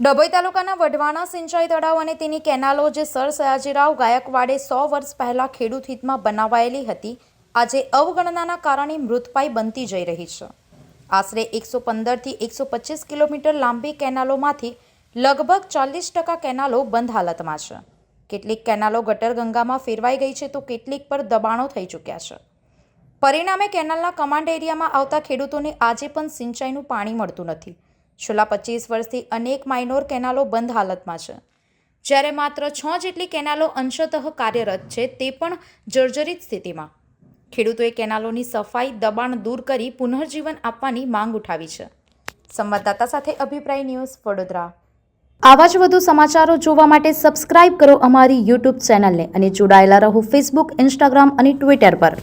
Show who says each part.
Speaker 1: ડભોઈ તાલુકાના વઢવાણા સિંચાઈ તળાવ અને તેની કેનાલો જે સર સયાજીરાવ ગાયકવાડે સો વર્ષ પહેલા ખેડૂત હિતમાં બનાવાયેલી હતી, આજે અવગણનાના કારણે મૃતપાય બનતી જઈ રહી છે. આશરે એકસો પંદરથી એકસો પચીસ કિલોમીટર લાંબી કેનાલોમાંથી લગભગ ચાલીસ ટકા કેનાલો બંધ હાલતમાં છે. કેટલીક કેનાલો ગટરગંગામાં ફેરવાઈ ગઈ છે તો કેટલીક પર દબાણો થઈ ચૂક્યા છે. પરિણામે કેનાલના કમાન્ડ એરિયામાં આવતા ખેડૂતોને આજે પણ સિંચાઈનું પાણી મળતું નથી. છેલ્લા પચીસ વર્ષથી અનેક માઇનોર કેનાલો બંધ હાલતમાં છે. જ્યારે માત્ર છ જેટલી કેનાલો અંશતઃ કાર્યરત છે, તે પણ જર્જરિત સ્થિતિમાં. ખેડૂતોએ કેનાલોની સફાઈ, દબાણ દૂર કરી પુનર્જીવન આપવાની માંગ ઉઠાવી છે. સંવાદદાતા સાથે અભિપ્રાય ન્યૂઝ વડોદરા. આવા જ વધુ સમાચારો જોવા માટે સબસ્ક્રાઇબ કરો અમારી યુટ્યુબ ચેનલને અને જોડાયેલા રહો ફેસબુક, ઇન્સ્ટાગ્રામ અને ટ્વિટર પર.